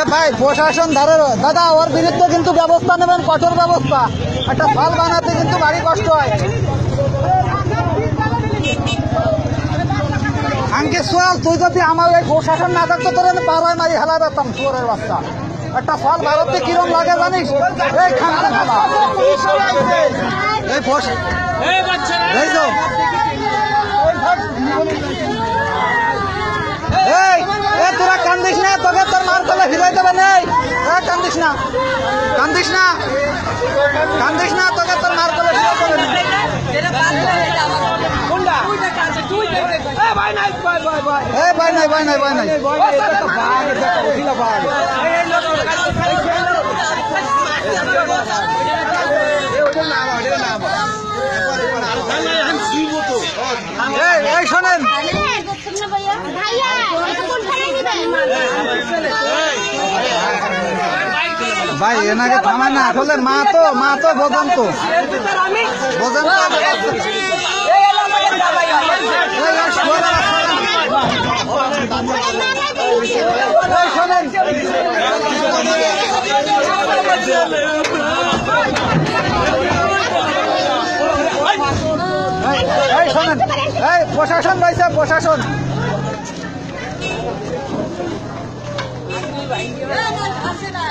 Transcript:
এ ভাই প্রশাসন ধারে দাদা ওর বিরুদ্ধে কিন্তু ব্যবস্থা নেবেন কঠোর ব্যবস্থা। একটা ফল বানাতে কিন্তু বাড়ি কষ্ট হয়। আঙ্কে সোয়াল তুই যদি আমার এই প্রশাসন না থাকতো তোর পাড়ায় মারি হেলা দিতাম সুয়ারের বাচ্চা। একটা ফল ভারতে কিরম লাগে জানিস? এই খানা এই ফস এই এ তোরা কান্দিস না তোকে তোর মার কলে ফিরাই দেবে নেই এ কান্দিস না কান্দিস না কান্দিস না তোকে তোর মার নাই এই এই শোনেন। ভাই এনাকে থামায় না আসলে মা তো মা তো বোঝেন তো বোঝেন প্রশাসন রয়েছে প্রশাসন আসে না